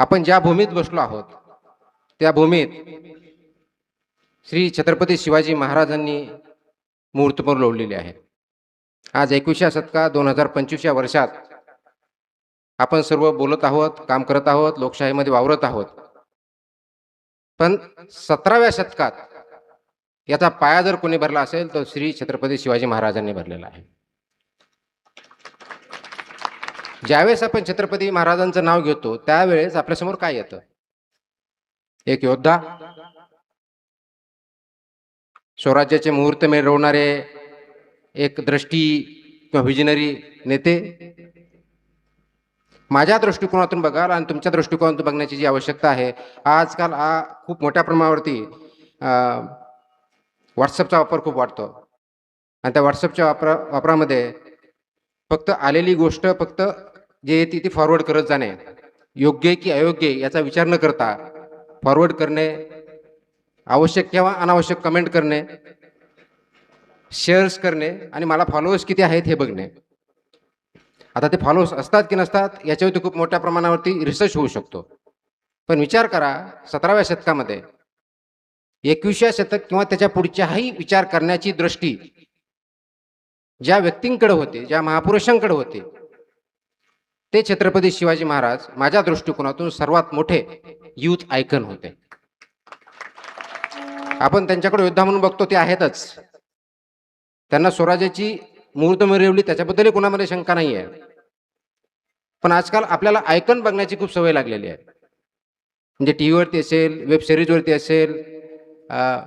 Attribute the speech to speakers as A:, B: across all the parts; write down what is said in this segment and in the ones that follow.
A: आपण ज्या भूमीत बसलो आहोत त्या भूमीत श्री छत्रपती शिवाजी महाराजांनी मुहूर्तपूर लोवलेली आहे. आज एकविसव्या शतकात दोन हजार पंचवीसच्या वर्षात आपण सर्व बोलत आहोत काम करत आहोत लोकशाहीमध्ये वावरत आहोत. पण सतराव्या शतकात याचा पाया जर कोणी भरला असेल तर श्री छत्रपती शिवाजी महाराजांनी भरलेला आहे. ज्यावेळेस आपण छत्रपती महाराजांचं नाव घेतो त्यावेळेस आपल्यासमोर काय येतं? एक योद्धा. स्वराज्याचे मुहूर्त मिळवणारे एक दृष्टी किंवा व्हिजनरी नेते. माझ्या दृष्टिकोनातून बघाल आणि तुमच्या दृष्टिकोनातून बघण्याची जी आवश्यकता आहे आजकाल हा खूप मोठ्या प्रमाणावरती व्हॉट्सअपचा वापर खूप वाढतो. आणि त्या व्हॉट्सअपच्या वापरा वापरामध्ये फक्त आलेली गोष्ट फक्त जे येते ती फॉरवर्ड करत जाणे. योग्य आहे की अयोग्य आहे याचा विचार न करता फॉरवर्ड करणे आवश्यक किंवा अनावश्यक कमेंट करणे शेअर्स करणे आणि मला फॉलोअर्स किती आहेत हे बघणे. आता ते फॉलोअर्स असतात की नसतात याच्यावरती खूप मोठ्या प्रमाणावरती रिसर्च होऊ शकतो. पण विचार करा सतराव्या शतकामध्ये एकविसव्या शतक किंवा त्याच्या पुढच्याही विचार करण्याची दृष्टी ज्या व्यक्तींकडे होते ज्या महापुरुषांकडे होते ते छत्रपती शिवाजी महाराज माझ्या दृष्टिकोनातून सर्वात मोठे युथ आयकन होते. आपण त्यांच्याकडे योद्धा म्हणून बघतो ते आहेतच. त्यांना स्वराज्याची मुहूर्त मिळवली त्याच्याबद्दलही कोणामध्ये शंका नाही आहे पण आजकाल आपल्याला आयकन बघण्याची खूप सवय लागलेली आहे. म्हणजे टी व्हीवरती असेल वेब सिरीजवरती असेल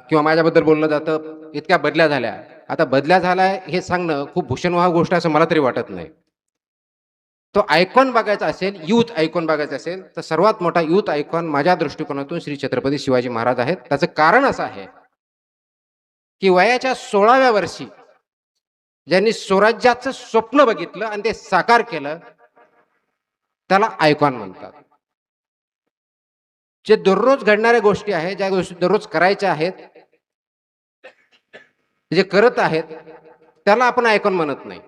A: किंवा माझ्याबद्दल बोललं जातं इतक्या बदल्या झाल्या. आता बदल्या झाल्या हे सांगणं खूप भूषणवाह गोष्ट असं मला तरी वाटत नाही. तो आयकॉन बघायचा असेल युथ आयकॉन बघायचा असेल तर सर्वात मोठा युथ आयकॉन माझ्या दृष्टिकोनातून श्री छत्रपती शिवाजी महाराज आहेत. त्याचं कारण असं आहे की वयाच्या सोळाव्या वर्षी ज्यांनी स्वराज्याचं स्वप्न बघितलं आणि ते साकार केलं त्याला आयकॉन म्हणतात. जे दररोज घडणाऱ्या गोष्टी आहेत ज्या गोष्टी दररोज करायच्या आहेत जे करत आहेत त्याला आपण आयकॉन म्हणत नाही.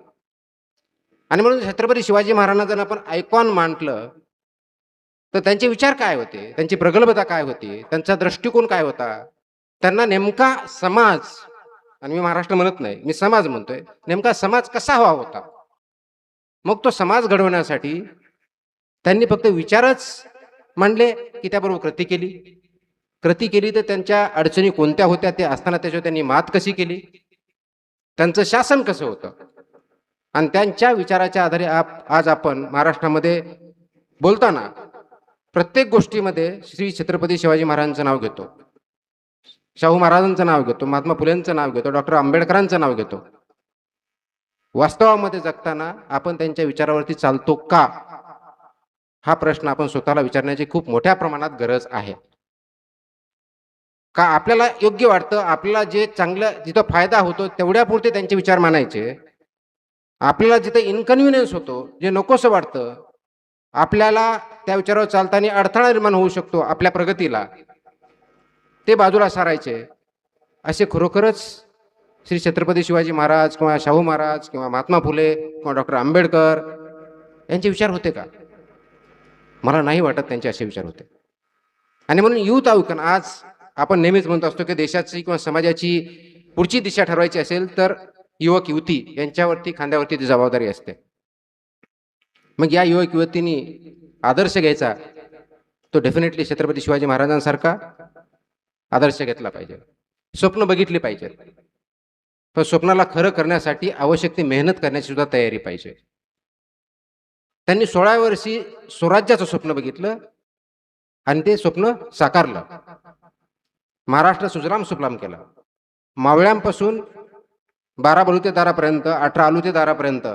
A: आणि म्हणून छत्रपती शिवाजी महाराजांना जर आपण आयकॉन मांडलं तर त्यांचे विचार काय होते? त्यांची प्रगल्भता काय होती? त्यांचा दृष्टिकोन काय होता? त्यांना नेमका समाज आणि मी महाराष्ट्र म्हणत नाही मी समाज म्हणतोय नेमका समाज कसा हवा होता? मग तो समाज घडवण्यासाठी त्यांनी फक्त विचारच मांडले की त्याबरोबर कृती केली. कृती केली तर त्यांच्या अडचणी कोणत्या होत्या? ते असताना त्याच्यावर त्यांनी मात कशी केली? त्यांचं शासन कसं होतं? आणि त्यांच्या विचाराच्या आधारे आप आज आपण महाराष्ट्रामध्ये बोलताना प्रत्येक गोष्टीमध्ये श्री छत्रपती शिवाजी महाराजांचं नाव घेतो. शाहू महाराजांचं नाव घेतो महात्मा फुलेंचं नाव घेतो डॉक्टर आंबेडकरांचं नाव घेतो. वास्तवामध्ये जगताना आपण त्यांच्या विचारावरती चालतो का? हा प्रश्न आपण स्वतःला विचारण्याची खूप मोठ्या प्रमाणात गरज आहे. का आपल्याला योग्य वाटतं आपल्याला जे चांगलं जिथं फायदा होतो तेवढ्यापुरते त्यांचे विचार मानायचे आपल्याला जिथे इन्कन्व्हिनियन्स होतो जे नकोसं वाटतं आपल्याला त्या विचारावर चालताना अडथळा निर्माण होऊ शकतो आपल्या प्रगतीला. ते बाजूला सारायचे. असे खरोखरच श्री छत्रपती शिवाजी महाराज किंवा शाहू महाराज किंवा महात्मा फुले किंवा डॉक्टर आंबेडकर यांचे विचार होते का? मला नाही वाटत त्यांचे असे विचार होते. आणि म्हणून युथ आयुकन आज आपण नेहमीच म्हणत असतो की देशाची किंवा समाजाची पुढची दिशा ठरवायची असेल तर युवक युवती यांच्यावरती खांद्यावरती ती जबाबदारी असते. मग या युवक युवतींनी आदर्श घ्यायचा तो डेफिनेटली छत्रपती शिवाजी महाराजांसारखा आदर्श घेतला पाहिजे. स्वप्न बघितली पाहिजेत. पण स्वप्नाला खरं करण्यासाठी आवश्यक ती मेहनत करण्याची सुद्धा तयारी पाहिजे. त्यांनी सोळा वर्षी स्वराज्याचं स्वप्न बघितलं आणि ते स्वप्न साकारलं. महाराष्ट्र सुजलाम सुफलाम केला. मावळ्यांपासून बारा बलू ते दारापर्यंत अठरा आलू ते दारापर्यंत.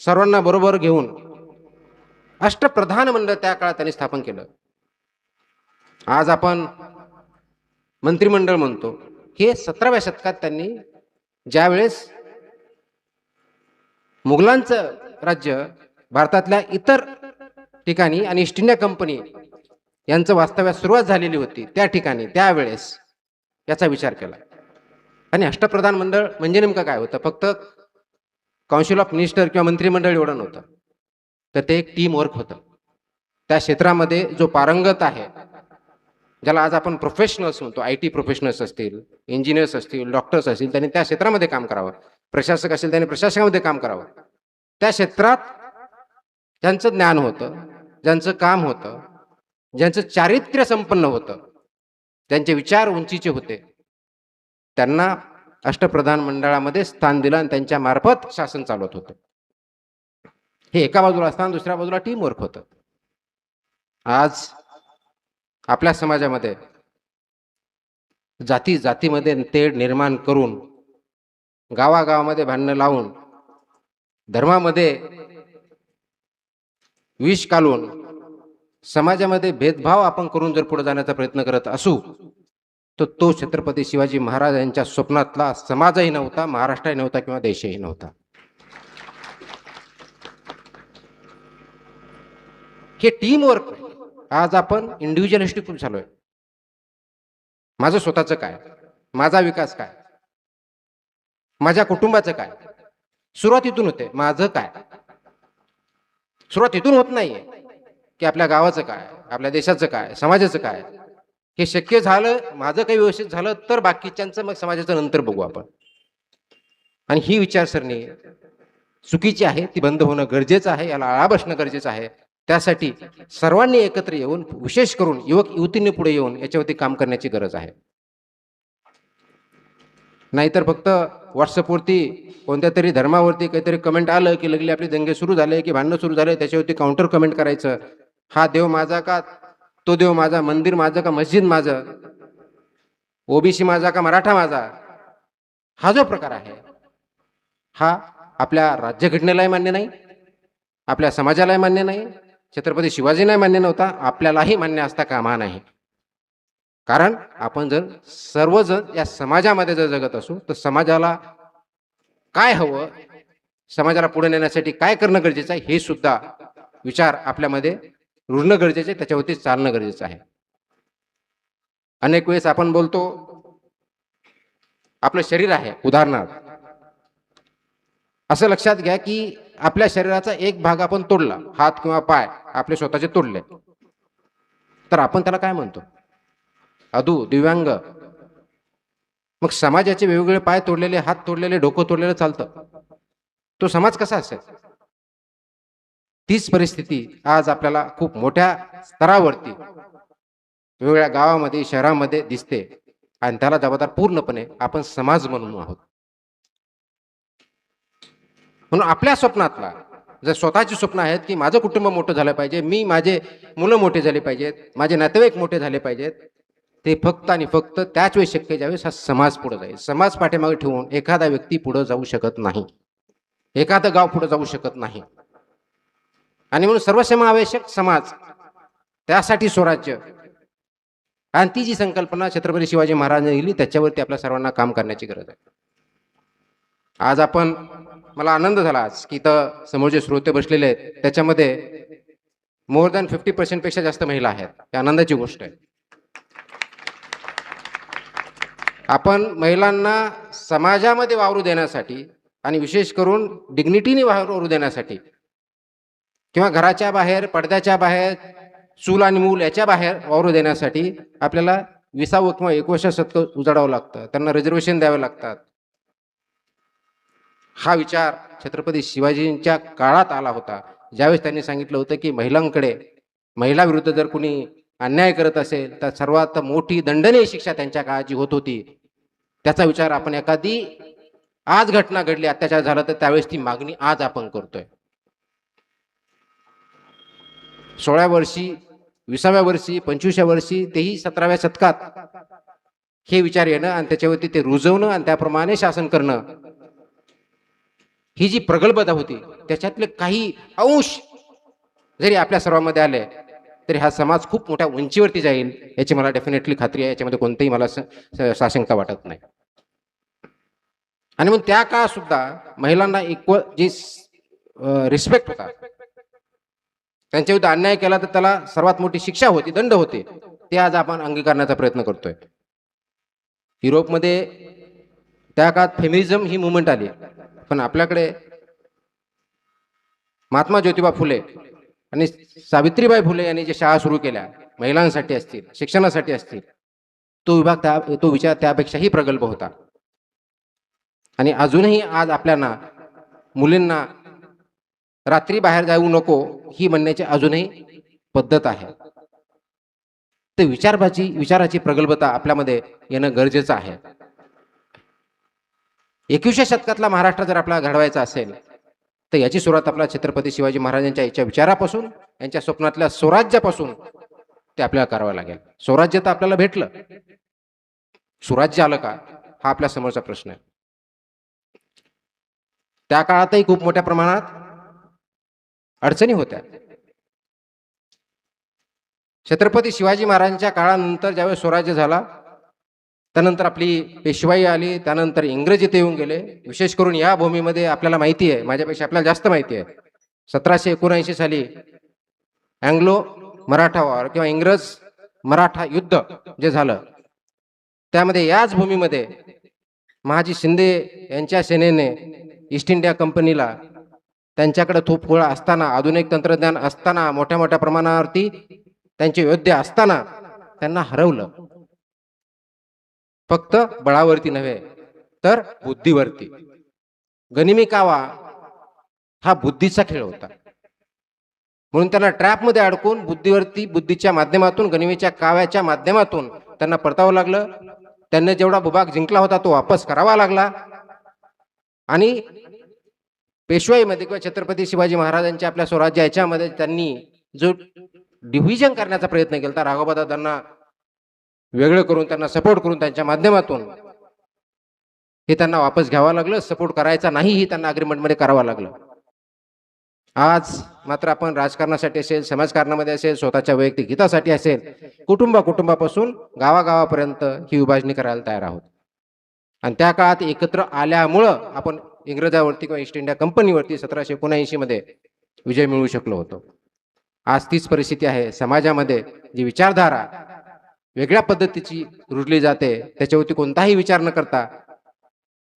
A: सर्वांना बरोबर घेऊन अष्टप्रधान मंडळ त्या काळात त्यांनी स्थापन केलं. आज आपण मंत्रिमंडळ म्हणतो. हे सतराव्या शतकात त्यांनी ज्यावेळेस मुघलांचं राज्य भारतातल्या इतर ठिकाणी आणि ईस्ट इंडिया कंपनी यांचं वास्तव्यास सुरुवात झालेली होती त्या ठिकाणी त्यावेळेस याचा विचार केला. आणि अष्टप्रधान मंडळ म्हणजे नेमकं काय होतं? फक्त काउन्सिल ऑफ मिनिस्टर किंवा मंत्रिमंडळ एवढं नव्हतं. तर ते एक टीम वर्क होतं. त्या क्षेत्रामध्ये जो पारंगत आहे ज्याला आज आपण प्रोफेशनल्स म्हणतो आय टी प्रोफेशनल्स असतील इंजिनियर्स असतील डॉक्टर्स असतील त्यांनी त्या क्षेत्रामध्ये काम करावं. प्रशासक असेल त्यांनी प्रशासकामध्ये काम करावं. त्या क्षेत्रात ज्यांचं ज्ञान होतं ज्यांचं काम होतं ज्यांचं चारित्र्य संपन्न होतं त्यांचे विचार उंचीचे होते त्यांना अष्टप्रधान मंडळामध्ये स्थान दिलं आणि त्यांच्या मार्फत शासन चालवत होतं. हे एका बाजूला असताना दुसऱ्या बाजूला टीम वर्क होतं. आज आपल्या समाजामध्ये जाती जातीमध्ये तेढ निर्माण करून गावागावामध्ये भांडणं लावून धर्मामध्ये विष कालून समाजामध्ये भेदभाव आपण करून जर पुढे जाण्याचा प्रयत्न करत असू तर तो छत्रपती शिवाजी महाराज यांच्या स्वप्नातला समाजही नव्हता महाराष्ट्रही नव्हता किंवा देशही नव्हता. हे टीम वर्क आज आपण इंडिव्हिज्युअलिस्टिक झालोय माझं स्वतःचं काय? माझा विकास काय? माझ्या कुटुंबाचं काय? सुरुवात इथून होते. माझं काय? सुरुवात इथून होत नाहीये. की आपल्या गावाचं काय? आपल्या देशाचं काय? समाजाचं काय? हे शक्य झालं माझं काही व्यवस्थित झालं तर बाकीच्यांचं मग समाजाचं नंतर बघू आपण. आणि ही विचारसरणी चुकीची आहे ती बंद होणं गरजेचं आहे याला आळा बसणं गरजेचं आहे. त्यासाठी सर्वांनी एकत्र येऊन विशेष करून युवक युवतींनी पुढे येऊन याच्यावरती काम करण्याची गरज आहे. नाहीतर फक्त व्हॉट्सअपवरती कोणत्या तरी धर्मावरती काहीतरी कमेंट आलं की लगली आपले दंगे सुरू झाले की भांडणं सुरू झाले त्याच्यावरती काउंटर कमेंट करायचं. हा देव माझा का तो देव माझा मंदिर माझं का मस्जिद माझं? ओबीसी माझा का मराठा माझा? हा जो प्रकार आहे हा आपल्या राज्यघटनेलाही मान्य नाही आपल्या समाजालाही मान्य नाही छत्रपती शिवाजींनाही मान्य नव्हता आपल्यालाही मान्य असता कामा नाही. कारण आपण जर सर्वजण या समाजामध्ये जर जगत असू तर समाजाला काय हवं समाजाला पुढे नेण्यासाठी काय करणं गरजेचं आहे हे सुद्धा विचार आपल्यामध्ये रुजणं गरजेचं आहे त्याच्यावरती चालणं गरजेचं आहे. अनेक वेळेस आपण बोलतो आपलं शरीर आहे उदाहरणार्थ. असं लक्षात घ्या की आपल्या शरीराचा एक भाग आपण तोडला हात किंवा पाय आपले स्वतःचे तोडले. तर आपण त्याला काय म्हणतो? अधू दिव्यांग. मग समाजाचे वेगवेगळे पाय तोडलेले हात तोडलेले डोकं तोडलेलं चालतं. तो समाज कसा असेल? तीच परिस्थिती आज आपल्याला खूप मोठ्या स्तरावरती वेगवेगळ्या गावामध्ये शहरामध्ये दिसते. आणि त्याला जबाबदार पूर्णपणे आपण समाज म्हणून आहोत. म्हणून आपल्या स्वप्नातला जर स्वतःची स्वप्न आहेत की माझं कुटुंब मोठं झालं पाहिजे मी माझे मुलं मोठे झाले पाहिजेत माझे नातेवाईक मोठे झाले पाहिजेत ते फक्त आणि फक्त त्याच वेळी शक्य ज्यावेळेस हा समाज पुढे जाईल. समाज पाठीमागे ठेवून एखादा व्यक्ती पुढे जाऊ शकत नाही. एखादं गाव पुढे जाऊ शकत नाही. आणि म्हणून सर्वसमावेशक समाज त्यासाठी स्वराज्य. आणि ती जी संकल्पना छत्रपती शिवाजी महाराजांनी दिली त्याच्यावरती आपल्या सर्वांना काम करण्याची गरज आहे. आज आपण मला आनंद झाला आज की इथं समोर जे श्रोते बसलेले आहेत त्याच्यामध्ये मोर दॅन फिफ्टी पर्सेंटपेक्षा जास्त महिला आहेत. ही आनंदाची गोष्ट आहे. आपण महिलांना समाजामध्ये वावरू देण्यासाठी आणि विशेष करून डिग्निटीने वावरू देण्यासाठी किंवा घराच्या बाहेर पडद्याच्या बाहेर चूल आणि मूल याच्या बाहेर वावरू देण्यासाठी आपल्याला विसावं किंवा एकवशा शतक उजाडावं लागतं. त्यांना रिझर्वेशन द्यावे लागतात. हा विचार छत्रपती शिवाजींच्या काळात आला होता. ज्यावेळेस त्यांनी सांगितलं होतं की महिलांकडे महिलाविरुद्ध जर कुणी अन्याय करत असेल तर सर्वात मोठी दंडनीय शिक्षा त्यांच्या काळाची होत होती त्याचा विचार आपण एखादी आज घटना घडली अत्याचार झाला तर त्यावेळेस ती मागणी आज आपण करतोय. सोळाव्या वर्षी विसाव्या वर्षी पंचवीसव्या वर्षी तेही सतराव्या शतकात हे विचार येणं आणि त्याच्यावरती ते रुजवणं आणि त्याप्रमाणे शासन करणं. ही जी प्रगल्भता होती त्याच्यातले काही अंश जरी आपल्या सर्वांमध्ये आले तरी हा समाज खूप मोठ्या उंचीवरती जाईल याची मला डेफिनेटली खात्री आहे. याच्यामध्ये कोणतेही मला स- साशंकता वाटत नाही. आणि मग त्या काळात सुद्धा महिलांना इक्वल जी रिस्पेक्ट होता त्यांच्याविरुद्ध अन्याय केला तर त्याला सर्वात मोठी शिक्षा होती दंड होते. ते आज आपण अंगीकारण्याचा प्रयत्न करतोय. युरोपमध्ये त्या काळात फेमिनिझम ही मुवमेंट आली पण आपल्याकडे महात्मा ज्योतिबा फुले आणि सावित्रीबाई फुले यांनी जे शाळा सुरू केल्या महिलांसाठी असतील शिक्षणासाठी असतील तो विभाग त्या तो विचार त्यापेक्षाही प्रगल्भ होता. आणि अजूनही आज आपल्याला मुलींना रात्री बाहेर जाऊ नको ही म्हणण्याची अजूनही पद्धत आहे. ते विचारभाची विचाराची प्रगल्भता आपल्यामध्ये येणं गरजेचं आहे. एकविसव्या शतकातला महाराष्ट्र जर आपल्याला घडवायचा असेल तर याची सुरुवात आपला छत्रपती शिवाजी महाराजांच्या याच्या विचारापासून यांच्या स्वप्नातल्या स्वराज्यापासून ते आपल्याला करावं लागेल. स्वराज्य तर आपल्याला भेटलं. सुराज्य आलं का? हा आपल्या समोरचा प्रश्न आहे. त्या काळातही खूप मोठ्या प्रमाणात अडचणी होत्या. छत्रपती शिवाजी महाराजांच्या काळानंतर ज्यावेळेस स्वराज्य झाला त्यानंतर आपली पेशवाई आली त्यानंतर इंग्रजी इथे येऊन गेले. विशेष करून या भूमीमध्ये आपल्याला माहिती आहे माझ्यापेक्षा आपल्याला जास्त माहिती आहे. सतराशे एकोणऐंशी साली अँग्लो मराठा वॉर किंवा इंग्रज मराठा युद्ध जे झालं त्यामध्ये याच भूमीमध्ये महाजी शिंदे यांच्या सेनेने ईस्ट इंडिया कंपनीला त्यांच्याकडे खूप गोळा असताना आधुनिक तंत्रज्ञान असताना मोठ्या मोठ्या प्रमाणावरती त्यांचे योद्धे असताना त्यांना हरवलं. फक्त बळावरती नव्हे तर बुद्धीवरती. गनिमी कावा हा बुद्धीचा खेळ होता. म्हणून त्यांना ट्रॅपमध्ये अडकून बुद्धीवरती बुद्धीच्या माध्यमातून गनिमीच्या काव्याच्या माध्यमातून त्यांना परतावं लागलं. त्यांनी जेवढा भूभाग जिंकला होता तो वापस करावा लागला. आणि पेशवाईमध्ये किंवा छत्रपती शिवाजी महाराजांच्या आपल्या स्वराज्य याच्यामध्ये त्यांनी जो डिव्हिजन करण्याचा प्रयत्न केला तर राघोबादा त्यांना वेगळं करून त्यांना सपोर्ट करून त्यांच्या माध्यमातून हे त्यांना वापस घ्यावं लागलं. सपोर्ट करायचा नाही ही त्यांना अग्रीमेंटमध्ये करावं लागलं. आज मात्र आपण राजकारणासाठी असेल समाजकारणामध्ये असेल स्वतःच्या वैयक्तिक हितासाठी असेल कुटुंब कुटुंबापासून गावागावापर्यंत ही विभाजणी करायला तयार आहोत. आणि त्या काळात एकत्र आल्यामुळं आपण इंग्रजावरती किंवा ईस्ट इंडिया कंपनीवरती सतराशे एकोणऐंशी मध्ये विजय मिळवू शकलो होतो. आज तीच परिस्थिती आहे. समाजामध्ये जी विचारधारा वेगळ्या पद्धतीची रुजली जाते त्याच्यावरती कोणताही विचार न करता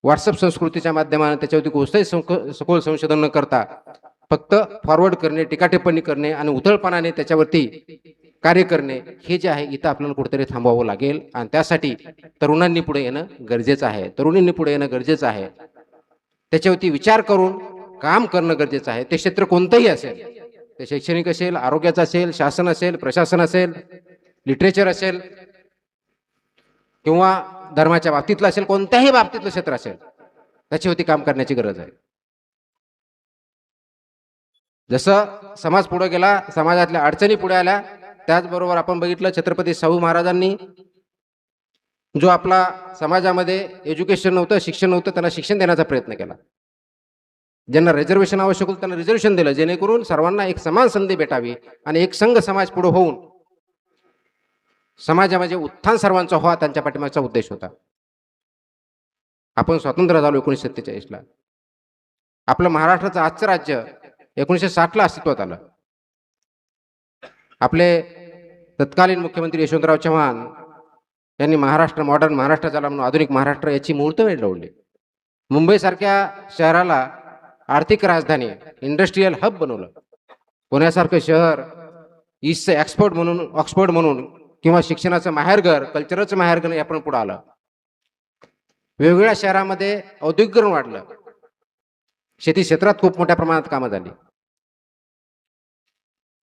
A: व्हॉट्सअप संस्कृतीच्या माध्यमाने त्याच्यावरती कोणतंही सखोल संशोधन न करता फक्त फॉरवर्ड करणे टिकाटिप्पणी करणे आणि उथळपणाने त्याच्यावरती कार्य करणे हे जे आहे इथं आपल्याला कुठेतरी थांबवावं लागेल. आणि त्यासाठी तरुणांनी पुढे येणं गरजेचं आहे. तरुणींनी पुढे येणं गरजेचं आहे. त्याच्यावरती विचार करून काम करणं गरजेचं आहे. ते क्षेत्र कोणतंही असेल ते शैक्षणिक असेल आरोग्याचं असेल शासन असेल प्रशासन असेल लिटरेचर असेल किंवा धर्माच्या बाबतीतलं असेल कोणत्याही बाबतीतलं क्षेत्र असेल त्याच्यावरती काम करण्याची गरज आहे. जसं समाज पुढे गेला समाजातल्या अडचणी पुढे आल्या त्याचबरोबर आपण बघितलं छत्रपती शाहू महाराजांनी जो आपला समाजामध्ये एज्युकेशन नव्हतं शिक्षण नव्हतं त्यांना शिक्षण देण्याचा प्रयत्न केला. ज्यांना रिझर्वेशन आवश्यक होतं त्यांना रिझर्वेशन दिलं. जेणेकरून सर्वांना एक समान संधी भेटावी आणि एक संघ समाज पुढे होऊन समाजामध्ये उत्थान सर्वांचा व्हा त्यांच्या पाठिंबाचा उद्देश होता. आपण स्वातंत्र्य झालो एकोणीसशे सत्तेचाळीसला. आपलं महाराष्ट्राचं आजचं राज्य एकोणीसशे साठला अस्तित्वात आलं. आपले तत्कालीन मुख्यमंत्री यशवंतराव चव्हाण त्यांनी महाराष्ट्र मॉडर्न महाराष्ट्र झाला म्हणून आधुनिक महाराष्ट्र याची मुहूर्तमेढ लावली. मुंबईसारख्या शहराला आर्थिक राजधानी इंडस्ट्रीयल हब बनवलं. पुण्यासारखं शहर ईस्टचं एक्सपोर्ट म्हणून ऑक्सफोर्ड म्हणून किंवा शिक्षणाचं माहेरघर कल्चरचं माहेरघर आपण पुढे आलं. वेगवेगळ्या शहरामध्ये औद्योगिकरण वाढलं. शेती क्षेत्रात खूप मोठ्या प्रमाणात कामं झाली.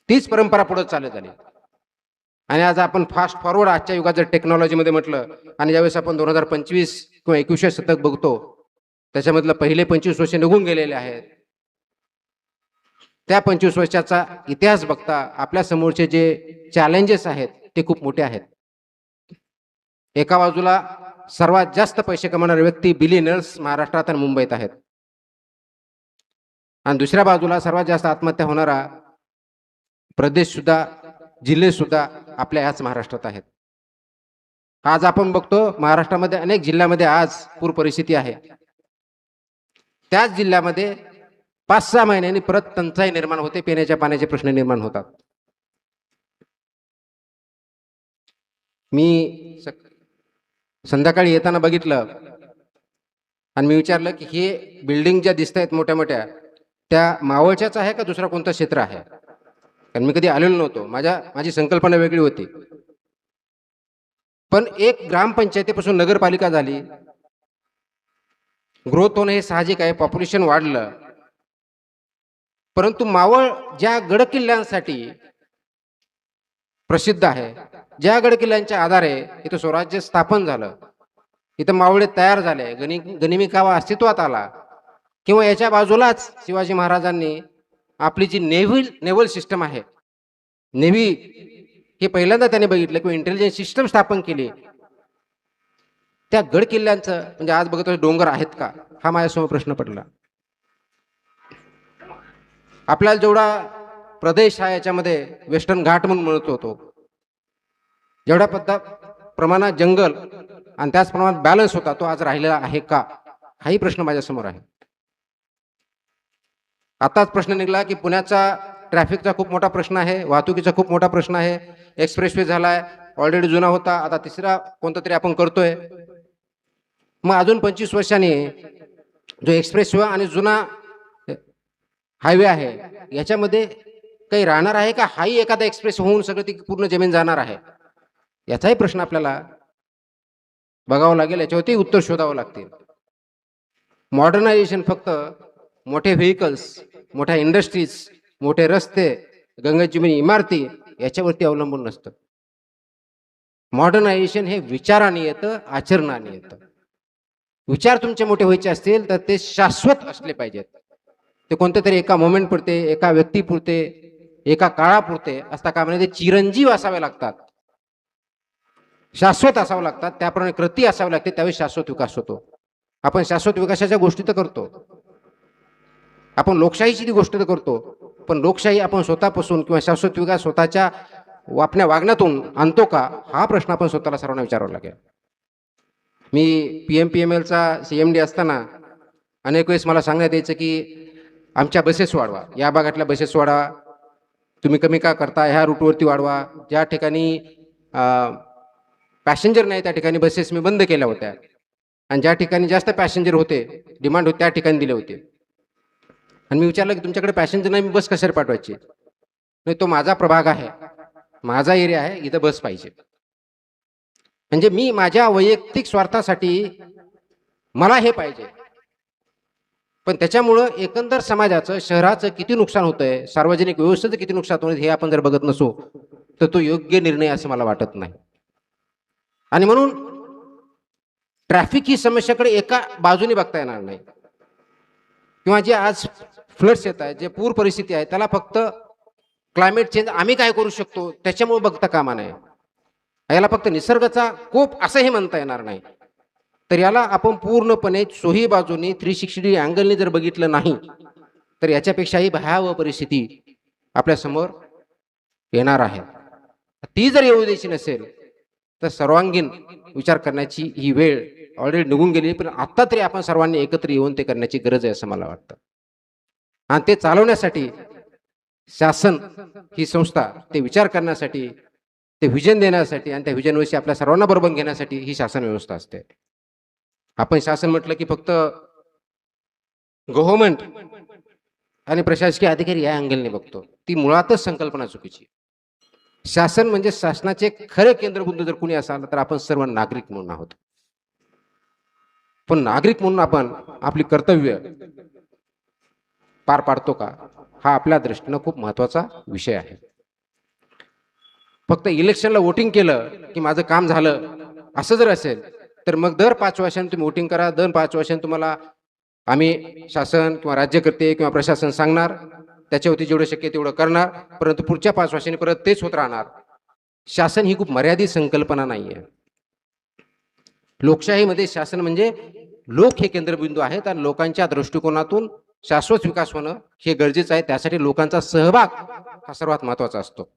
A: तीच परंपरा पुढे चालत आली. आणि आज आपण फास्ट फॉरवर्ड आजच्या युगात जर टेक्नॉलॉजीमध्ये म्हटलं आणि ज्यावेळेस आपण दोन हजार पंचवीस किंवा एकवीसशे शतक बघतो त्याच्यामधलं पहिले पंचवीस वर्ष निघून गेलेले आहेत. त्या पंचवीस वर्षाचा इतिहास बघता आपल्या समोरचे जे चॅलेंजेस आहेत ते खूप मोठे आहेत. एका बाजूला सर्वात जास्त पैसे कमावणारे व्यक्ती बिलियनर्स महाराष्ट्रात आणि मुंबईत आहेत. आणि दुसऱ्या बाजूला सर्वात जास्त आत्महत्या होणारा प्रदेश सुद्धा जिल्हे सुद्धा आपल्या याच महाराष्ट्रात आहेत. आज आपण बघतो महाराष्ट्रामध्ये अनेक जिल्ह्यामध्ये आज पूर परिस्थिती आहे. त्याच जिल्ह्यामध्ये पाच सहा महिन्यांनी परत टंचाई निर्माण होते पिण्याच्या पाण्याचे प्रश्न निर्माण होतात. मी संध्याकाळी येताना बघितलं आणि मी विचारलं की हे बिल्डिंग ज्या दिसत आहेत मोठ्या मोठ्या त्या मावळच्याच आहे का दुसरा कोणतं क्षेत्र आहे? कारण मी कधी आलेलो नव्हतो. माझ्या माझी संकल्पना वेगळी होती. पण एक ग्रामपंचायतीपासून नगरपालिका झाली. ग्रोथ होणं हे साहजिक आहे. पॉप्युलेशन वाढलं. परंतु मावळ ज्या गडकिल्ल्यांसाठी प्रसिद्ध आहे ज्या गडकिल्ल्यांच्या आधारे इथं स्वराज्य स्थापन झालं. इथं मावळे तयार झाले. गणि गनिमी कावा अस्तित्वात आला. किंवा याच्या बाजूलाच शिवाजी महाराजांनी आपली जी नेव्हल नेव्हल सिस्टम आहे. नेव्ही हे पहिल्यांदा त्याने बघितलं किंवा इंटेलिजन्स सिस्टम स्थापन केली. त्या गड किल्ल्यांचं म्हणजे आज बघतो डोंगर आहेत का? हा माझ्यासमोर प्रश्न पडला. आपल्याला जेवढा प्रदेश हा याच्यामध्ये वेस्टर्न घाट म्हणून म्हणत होतो जेवढ्या पद्धत प्रमाणात जंगल आणि त्याच प्रमाणात बॅलन्स होता तो आज राहिलेला आहे का? हाही प्रश्न माझ्यासमोर आहे. आताच प्रश्न निघाला की पुण्याचा ट्रॅफिकचा खूप मोठा प्रश्न आहे वाहतुकीचा खूप मोठा प्रश्न आहे एक्सप्रेसवे झाला आहे ऑलरेडी जुना होता आता तिसरा कोणता तरी आपण करतोय. मग अजून पंचवीस वर्षांनी जो एक्सप्रेसवे आणि जुना हायवे आहे याच्यामध्ये काही राहणार आहे का? हाही एखादा एक्सप्रेस होऊन सगळं ती पूर्ण जमीन जाणार आहे? याचाही प्रश्न आपल्याला बघावं लागेल याच्यावरती उत्तर शोधावं लागतील. मॉडर्नायझेशन फक्त मोठे व्हेकल्स मोठ्या इंडस्ट्रीज मोठे रस्ते गंगाजीमनी इमारती याच्यावरती अवलंबून नसतं. मॉडर्नायझेशन हे विचाराने येतं आचरणाने येतं. विचार तुमचे मोठे व्हायचे असतील तर ते शाश्वत असले पाहिजेत. ते कोणत्या तरी एका मोमेंट पुरते एका व्यक्तीपुरते एका काळापुरते असता कामा नये ते चिरंजीव असावे लागतात. शाश्वत असावं लागतात त्याप्रमाणे कृती असावी लागते त्यावेळी शाश्वत विकास होतो. आपण शाश्वत विकासाच्या गोष्टी तर करतो. आपण लोकशाहीची ती गोष्ट तर करतो. पण लोकशाही आपण स्वतःपासून किंवा शाश्वत विकास स्वतःच्या आपल्या वागण्यातून आणतो का? हा प्रश्न आपण स्वतःला सर्वांना विचारावा लागेल. मी पी एम पी एम एलचा सी एम डी असताना अनेक वेळेस मला सांगण्यात यायचं की आमच्या बसेस वाढवा. या भागातल्या बसेस वाढवा. तुम्ही कमी का करता? ह्या रूटवरती वाढवा. ज्या ठिकाणी पॅसेंजर नाही त्या ठिकाणी बसेस मी बंद केल्या होत्या. आणि ज्या ठिकाणी जास्त पॅसेंजर होते डिमांड होते त्या ठिकाणी दिले होते आणि मी विचारलं की तुमच्याकडे पॅसेंजर नाही मी बस कशाला पाठवायची? नाही तो माझा प्रभाग आहे. माझा एरिया आहे इथं बस पाहिजे. म्हणजे मी माझ्या वैयक्तिक स्वार्थासाठी मला हे पाहिजे. पण त्याच्यामुळं एकंदर समाजाचं शहराचं किती नुकसान होतंय सार्वजनिक व्यवस्थेचं किती नुकसान होतं हे आपण जर बघत नसू तर तो योग्य निर्णय असं मला वाटत नाही. आणि म्हणून ट्रॅफिक ही समस्याकडे एका बाजूने बघता येणार नाही. किंवा जे आज फ्लड्स येत आहे जे पूर परिस्थिती आहे त्याला फक्त क्लायमेट चेंज आम्ही काय करू शकतो त्याच्यामुळे बघता कामा नये. याला फक्त निसर्गाचा कोप असं हे म्हणता येणार नाही. तर याला आपण पूर्णपणे सोही बाजूनी थ्री सिक्स्टी अँगलने जर बघितलं नाही तर याच्यापेक्षाही भयावह परिस्थिती आपल्यासमोर येणार आहे. ती जर येऊ द्यायची नसेल तर सर्वांगीण विचार करण्याची ही वेळ ऑलरेडी निघून गेली पण आत्ता तरी आपण सर्वांनी एकत्र येऊन ते करण्याची गरज आहे असं मला वाटतं. आणि ते चालवण्यासाठी शासन ही संस्था ते विचार करण्यासाठी ते व्हिजन देण्यासाठी आणि त्या व्हिजनविषयी आपल्या सर्वांना बरोबर घेण्यासाठी ही शासन व्यवस्था असते. आपण शासन म्हटलं की फक्त गव्हर्नमेंट आणि प्रशासकीय अधिकारी या अँगलने बघतो. ती मुळातच संकल्पना चुकीची शासन म्हणजे शासनाचे खरे केंद्रबिंदू जर कुणी असाल तर आपण सर्व नागरिक म्हणून आहोत. पण नागरिक म्हणून आपण आपली कर्तव्य पार पाडतो का? हा आपल्या दृष्टीनं खूप महत्त्वाचा विषय आहे. फक्त इलेक्शनला वोटिंग केलं की माझं काम झालं असं जर असेल तर मग दर पाच वर्षांनी तुम्ही वोटिंग करा दर पाच वर्षांनी तुम्हाला आम्ही शासन किंवा राज्यकर्ते किंवा प्रशासन सांगणार त्याच्यावरती जेवढं शक्य तेवढं करणार परंतु पुढच्या पाच वर्षांनी परत तेच होत राहणार. शासन ही खूप मर्यादित संकल्पना नाही आहे लोकशाहीमध्ये शासन म्हणजे लोक हे केंद्रबिंदू आहेत आणि लोकांच्या दृष्टिकोनातून शाश्वत विकास होणं हे गरजेचं आहे. त्यासाठी लोकांचा सहभाग हा सर्वात महत्त्वाचा असतो.